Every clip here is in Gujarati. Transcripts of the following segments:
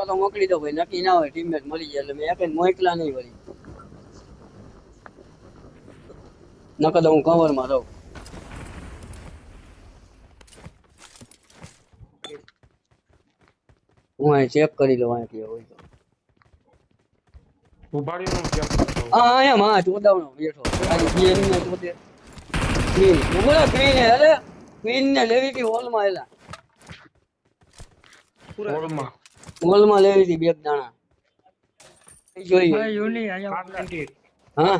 મોકલો તો મોકલી દો ભાઈ. નક્કી ના હોય ટીમમેટ મળી જાય એટલે મેં એક મોકલા નહીં વળી. નકર હું કવરમાં રહું. હું અહીં ચેક કરી લઉં અહીંથી હોય તો. ચેક કરતો હા અહીંયા માં બેઠો. ખાલી બેન ને ચોદે ક્વીન બોલો ક્વીન અરે ક્વીન ને લેવી હતી હોલમાં એલા. હોલમાં હોલમાં લેવી હતી બે દાણા. જોઈએ ભાઈ યુની અહીંયા હા.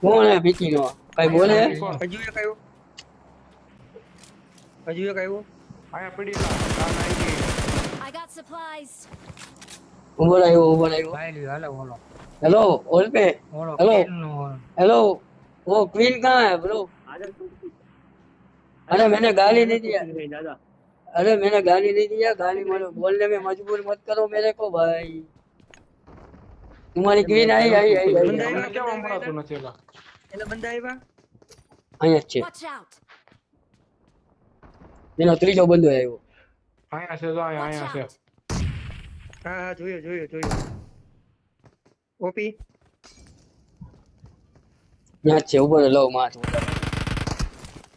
કોણ હે બીકી નો કઈ બોલે? હજુ એક આવ્યો. હજુ એક આવ્યો. આયા પડી લા કાન આવી ગઈ. I got supplies. ઊભો રહ્યો ઊભો રહ્યો. ભાઈ લ્યો હાલો બોલો હેલો ઓલ પે ઓલો. Hello. પેનનો हेलो अरे मैंने गाली नहीं दिया अरे मैंने गाली नहीं दिया गाली मारो बोलने में मजबूर मत करो मेरे को भाई तुम्हारी क्वीन आई आई आई आई બંધ તમને કેમ સંભળાતું નથી લા એટલે બંદા આવ્યા અહીંયા જ છે Watch out. એનો ત્રીજો બંદો આવ્યો અહીંયા છે જો અહીંયા Watch અહીંયા છે out. હા હા જોયો જોયો જોયો ઓપી ત્યાં જ છે ઉપર લવ માં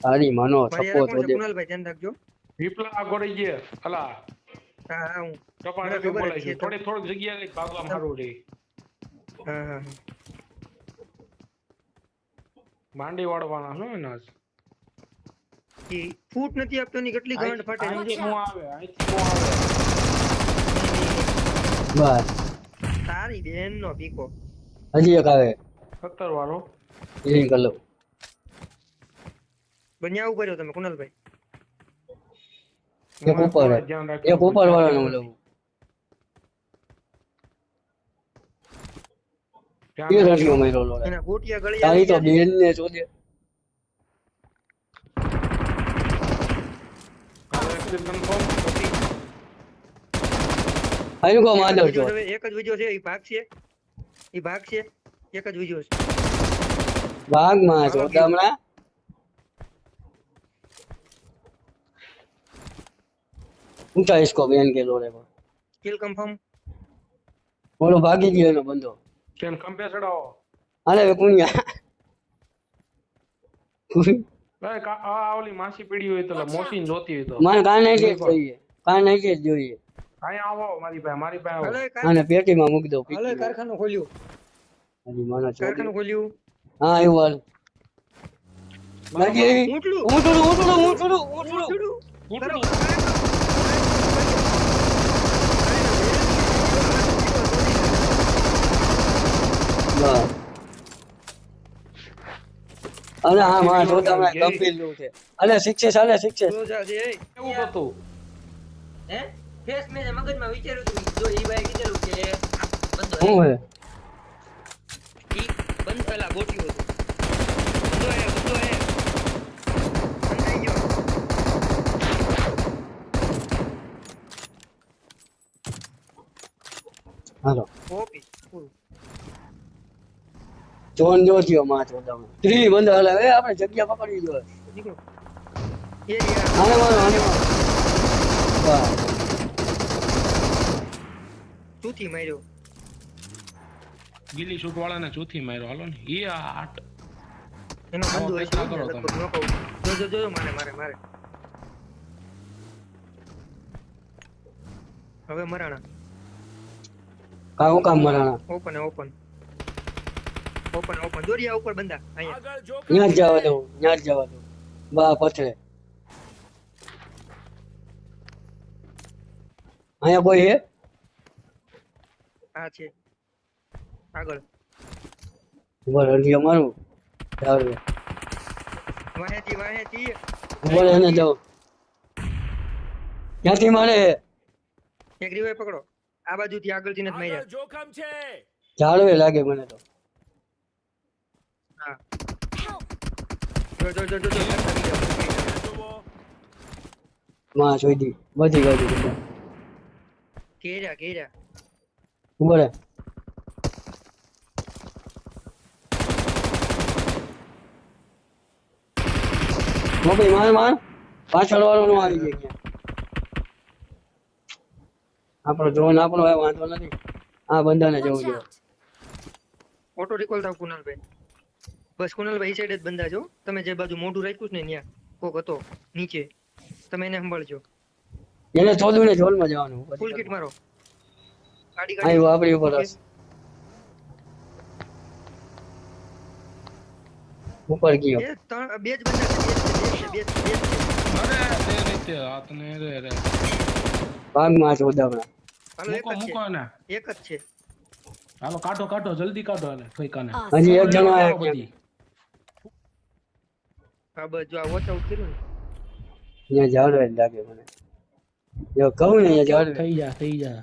તારી માનો સપોર્ટ થપ્પો યાર તો કોણ છે? દે કુનાલભાઈ ધ્યાન રાખજો. વિપલા ગોળી ગયા અલા. હા હા હું. કપાળે મને બોલાય છે. થોડી થોડી જગ્યાએ ભાગવા મારું રે. હા હા હા. માંડી વાળવાના શું ને આજ કી ફૂટ નથી આપતો ની કેટલી ગાંઠ ફાટે. અહીંથી નો આવે અહીંથી નો આવે. બસ. તારી બેન નો પીકો હજી એક આવે. સત્તર વાળો. હિલિંગ કરી લઉં. બન્યા ઉપર તમે કુનાલભાઈ? એક ઉપર એક ઉપર વાળાનું એ. માર્યો એના ગોટિયા તારી તો બેન ને પછી આયુ કો. માધવ છો એક જ વિડિયો છે ઈ ભાગ છે. ઈ ભાગ છે એક જ વિડિયો છે. ભાગમાં છો હમણાં ઊંચા સ્કોર્પિયન કે લોરે પર કિલ કન્ફર્મ બોલો ભાગી ગયો એનો બંદો કેન કંપે ચડાવો અરે કુણિયા ભાઈ આ ઓલી માસી પીડી હોય તો મોસી જોતી હોય તો મને કાન નહીં જોઈએ કાન નહીં જોઈએ અહીંયા આવો મારી પાસે મારી પાસે આવો અને પેટીમાં મૂકી દો હાલે કારખાનું ખોલ્યું હજી માના કારખાનું ખોલ્યું હા એવું હાલ બાકી ઊંટલું ઊંટલું ઊંટલું ઊંટલું ઊંટલું ઊંટલું બસ અરે હા માં જો તમે કપિલનું છે. અરે શિક્ષે ચાલે શિક્ષે રોજા છે એ. કેવું હતું? હે? ફેસ મેં મગજમાં વિચાર્યું હતું જો ઈ ભાઈ કીધેલું કે બંધો હું હે ઈ બંધ પેલા ગોઠ્યું હતું. બંધો હે બંધો હે હાલો. ઓપી પૂરું જો થયો માં જો તમે ત્રી બંધ હાલે. એ આપણે જગ્યા પકડી જો આને મારો આને મારો. ચોથી માર્યો. ગિલી શૂટ વાળાને ચોથી માર્યો. હાલો ને. ઈ આ આઠ એનો બંધો હશે. કરો તમે. જો જો જો મારે મારે મારે. હવે મરાણા. કા કામ મરાણા? Open open. ઓપન ઓપન દોરિયા ઉપર બંધા અહીંયા. જ જવા દો ત્યાં જવા દો બા પથરે. અહીંયા કોઈ હે? આ છે. આગળ. ઊભો રહે અમારું મારું. ચાલુ વાહેતી વાહેતી રહે એને જાઉં ક્યાંથી મારે? એક રીવાય પકડો. આ બાજુથી આગળથી નથી માર્યા. જોખમ છે. ઝાડવે લાગે મને તો. જો જો જો જો જો માં બધી બાજુ બધા. ઘેર્યા. કેરા ઊભો રહે મોકલી માર માર. પાછળ વાળો નો આવી જાય ક્યાં આપણો ડ્રોન આપણો વાંધો નથી. આ બંદાને જવું જોઈએ. ઓટો રિકોલ થાવ કુનાલભાઈ. બસ કુનાલભાઈ ભાઈ સાઈડ જ બંધા છો તમે જે બાજુ મોઢું રાખ્યું છે ને ત્યાં કોક હતો નીચે તમે એને સંભાળજો. એને ચોદુ ને જોલમાં જવાનું. ફૂલ કિટ મારો. ગાડી આવ્યો ગાડી આપણી ઉપર હશે. ઉપર ગયો. એ ત્રણ બે જ બંધા છે બે બે બે છે. અરે તે રીતે હાથને રે રે. ભાગમાં હાલો એક મૂકો જ મૂકો ને છે એક જ છે. હાલો કાઢો કાઢો જલ્દી કાઢો અને ફઈકાને હજી એક જણો આયો બધી. હા બસ જો આ વોચ આઉટ કર્યું ને. અહીંયા જાળવે લાગે મને. જો કહું ને અહીંયા જાળવે થઈ જા થઈ જા.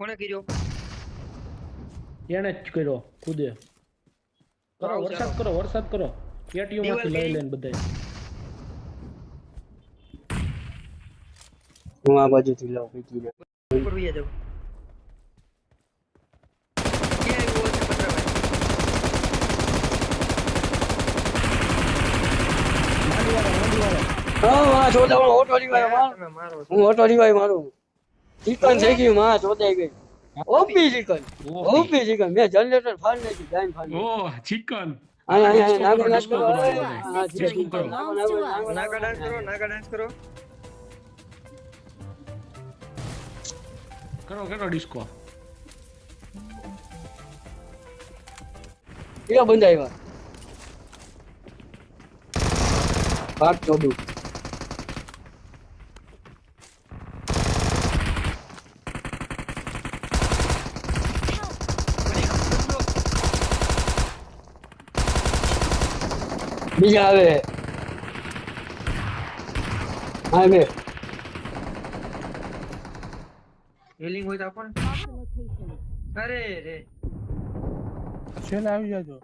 કોણે કર્યો? એને જ કર્યો ખુદે. કરો વરસાદ કરો વરસાદ કરો. કેટીઓ માંથી લઈ દિવાલ બધાય. હું આ બાજુથી લઉં પીકીને ઉપર વહી જાવ ક્યાં આવ્યો હશે પતરાભાઈ હા માં ચોદામણો ઓટો રીવાય. હું ઓટો રીવાય મારું. ચિકન થઈ ગયું માં ચોદાઈ ગઈ. O P chicken. O P chicken. મેં જનરેટર ફાડ નાખી ગાયન ફાડ ઓ ચિકન. નાગો ડાન્સ કરો નાગા ડાન્સ કરો. કરો કરો ડિસ્કો બંધ આવ્યા ભાગ ચોદું બીજા આવે. હા બે હિલિંગ હોય તો આપો ને અરે રે. છેલ્લે આવી જાજો.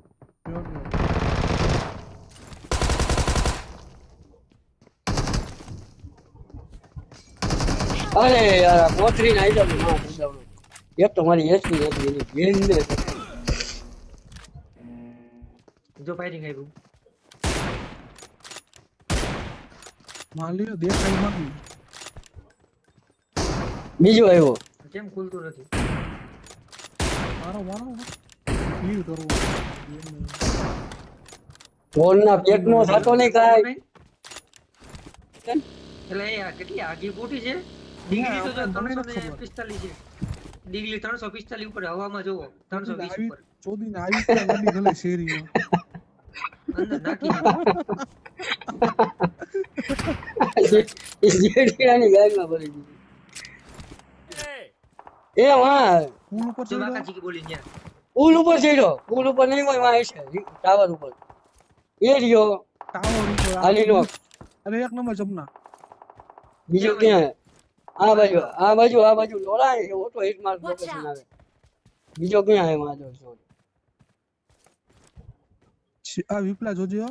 અરે યાર આ કોથરી ના આવી જાવ ના સમજાવડો એક તો મારી એસી હતી એની બેન જો ફાયરિંગ આવ્યું. માલી દેખાય માંગી બીજો આવ્યો. કેમ ખુલતું નથી? મારો મારો ક્લિયર ના ફોનના પેટનો થતો નહીં કાંઈ. એટલે આ કેટલી આગી ફૂટી છે? ડિગ્રી તો જો આપણે મને ત્રણસો નથી ને ખબર. પિસ્તાલીસ છે. ડિગ્રી ત્રણસો પિસ્તાલીસ ઉપર હવામાં જોવો ત્રણસો ઉપર. ચોદી ને આવી ત્યાં ગાડી ભલે શેરીમાં અંદર નાખી જેઠીયાની ભરી એ વાહ. પુલ ઉપર ચડ્યો? બાકાજી બોલી પુલ ઉપર ચડ્યો. પુલ ઉપર નહીં હોયમાં હશે ટાવર ઉપર. એ રહ્યો. ટાવર ઉપર. હાલીનો અરે એક નંબર જમના. બીજો ક્યાં? આ બાજુ આ બાજુ આ બાજુ. લોરાય એ ઓટો હિટ આવે બીજો ક્યાં હે માં જો જો છે- આ વિપલા જોજો.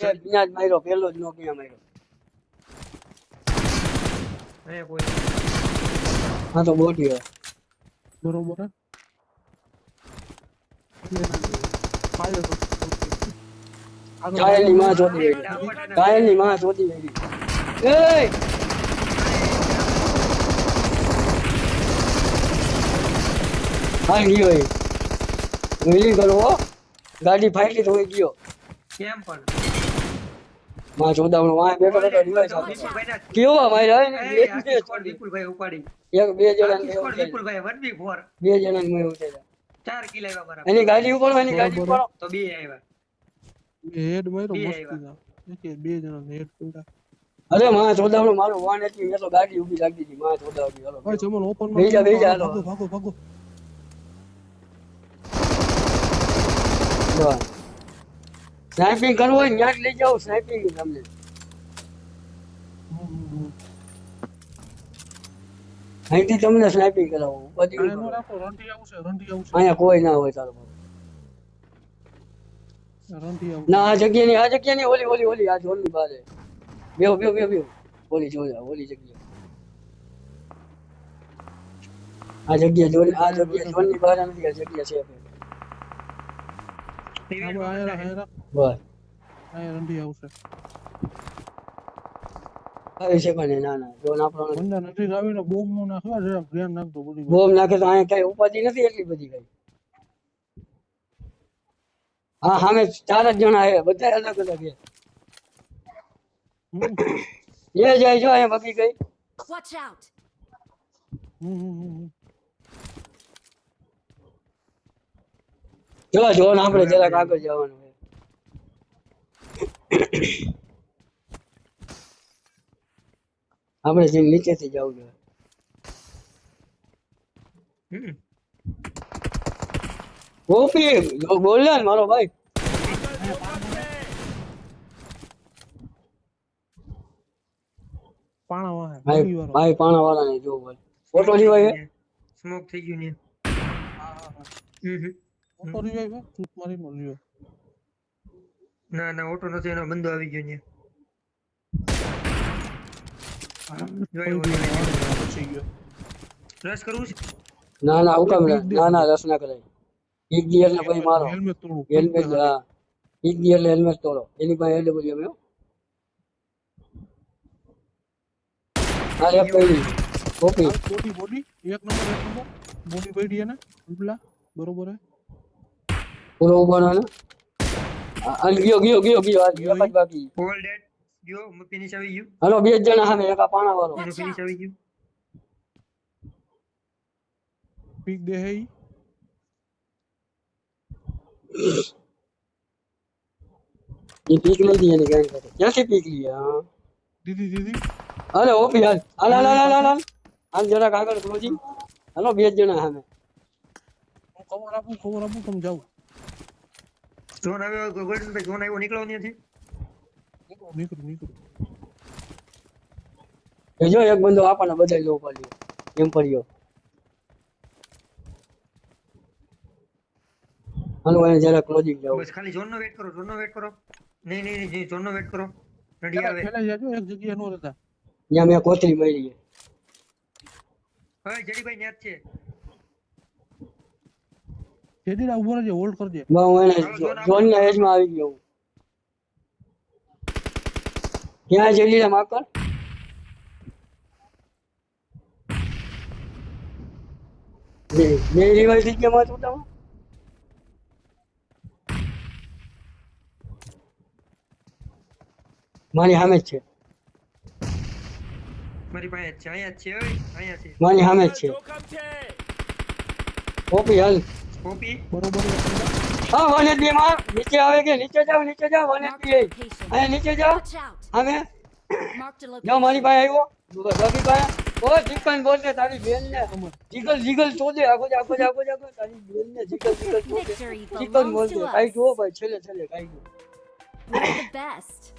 ત્યાં જ માર્યો પેલો જ નો ક્યાં માર્યો હે કોઈ હા તો બોટી હોય બરોબર હે? ફાયર તો. આગળ કાયલની માં જોતી ગઈ કાયલની માં જોતી ગઈ એ હા ગયો એ વ્હીલિંગ કરો હો. ગાડી ફાટી તો ગયો. કેમ પણ? માં ચોદાવણો વાય બેઠો બેઠો રિવાજ કેવા ને બે squad વિપુલભાઈ ઉપાડી. એક બે જણા વિપુલભાઈ વન બી ફોર. બે જણા ને મેં ઉઠેલા ચાર કિલ આવ્યા બરાબર. એની ગાડી ઉપર એની ગાડી ઉપાડો. તો બે આવ્યા હેડ માર્યો મસ્તી બે જણા હેડ પડ્યા અરે માં ચોદાવણો મારો વાન હતી મેં તો ગાડી ઊભી રાખી દીધી માં ચોદાવણી હાલો. ભાઈ જમણ ઓપન જા, હાલો. ભાગો ભાગો. સ્નાઇપિંગ કરવું હોય ને ત્યાં લઈ જાઓ સ્નાઇપિંગ તમને. અહીંથી તમને સ્નાઇપિંગ કરાવું. બધી નો અહીંયા કોઈ ના હોય તારો ના આ જગ્યા ની આ જગ્યા ની ઓલી ઓલી ઓલી આ ઝોનની બહાર છે. બેહો બેહો બેહો બેહો. ઓલી જોયા ઓલી જગ્યા. આ જગ્યા જોન આ જગ્યા ઝોનની બહાર નથી આ જગ્યા છે હા, સામે ચાર જ જણા બધા અલગ અલગ એ જાય જો અહીંયા બગી ગઈ Watch out! હમ, હમ, હમ, હમ. જો જો ને આપણે જરાક આગળ જવાનું આપણે જેમ નીચેથી જવું જોઈએ. ગોપી બોલ્યા ને મારો ભાઈ. પાણા વાળા ભાઈ પાણા વાળા. ને જો બોલ. ફોટો લેવાય સ્મોક થઈ ગયું ને. હા, હા, હા. હમ હમ. ઓટો રિવાઈવ હે? ફૂટ મારીને લ્યો. ના ના ઓટો નથી એનો બંધો આવી ગયો ને. ના. રસ કરવું છે? ના ના હું કામ ના ના રસ ના કરાય. એક ગિયર ને પછી મારો. હેલ્મેટ તોડું. હેલ્મેટ હા. એક ગિયર ને હેલ્મેટ તોડો. એની પાસે એડબ્લ્યુ એમ હા. એક પડી. Copy body body. એક નંબર એક નંબર. બોડી પડી એને. ઉપલા. બરોબર હે. પૂરો ઊભો રહો ને હા, અને ગયો ગયો ગયો ગયો આ એક જ બાકી ઓલ ડેડ ગયો ફિનિશ આવી ગયું હાલો બે જ જણા સામે એક આ પાણા વાળો એનું ફિનિશ આવી ગયું પીક દે હે ઈ. એ પીક નથી એની ગેંગ સાથે ક્યાંથી પીક લઈએ હા દીદી દીદી હાલો ઓપી હાલ હાલ હાલ હાલ હાલ હાલ હાલ જરાક આગળ ક્લોઝિંગ હાલો બે જ જણા સામે હું ખબર આપું ખબર આપું તમે જાઓ ઝોન આવ્યો ગોલ્ડન ભાઈ ઝોન આવ્યો નીકળો ત્યાંથી. નીકળો નીકળો. નીકળો એ જો એક બંદો આપણને બધાય લો પડ્યો એમ પડ્યો. હાલો અહીંયા જરા ક્લોઝિંગ જાવ બસ ખાલી ઝોન નો વેટ કરો ઝોન નો વેટ કરો. નહીં નહીં નહીં ઝોન નો વેટ કરો. રેડી આવે. પહેલા જાજો એક જગ્યાએ નો રહેતા. અહીંયા મેં કોથળી મળી છે. હવે જડીભાઈ ન્યાત છે. જેડીડા ઊભો રહેજે હોલ્ડ કરજે. બસ હું એને જોન. ના એજમાં આવી ગયો હું. ક્યાં જઈ માકર બે બે રિવાઇઝ થઈ ગયા માથું તમે મારી સામે જ છે. મારી પાસે જ છે અહીંયા જ છે હવે અહીંયા છે. મારી સામે જ છે. જોખમ છે. કોપી હાલ. કોપી બરોબર એક નંબર. હા વન એચમાં નીચે આવે કે નીચે જાવ નીચે જાવ one H Marked a location. અહીંયા નીચે જાવ Watch out! સામે Marked a જાઓ મારી location. પાસે આવ્યો રવિ પાસે ઓ ચિકન બોલતે તારી બેન ને જીગલ જીગલ ચોદે આગો જ આગો જ આગો જ આગો તારી બેન ને જીગલ જીગલ ચોદે Victory ચિકન belongs બોલતે to કાઈ us. જો ભાઈ છેલ્લે છેલ્લે કાઈ જો We're the best.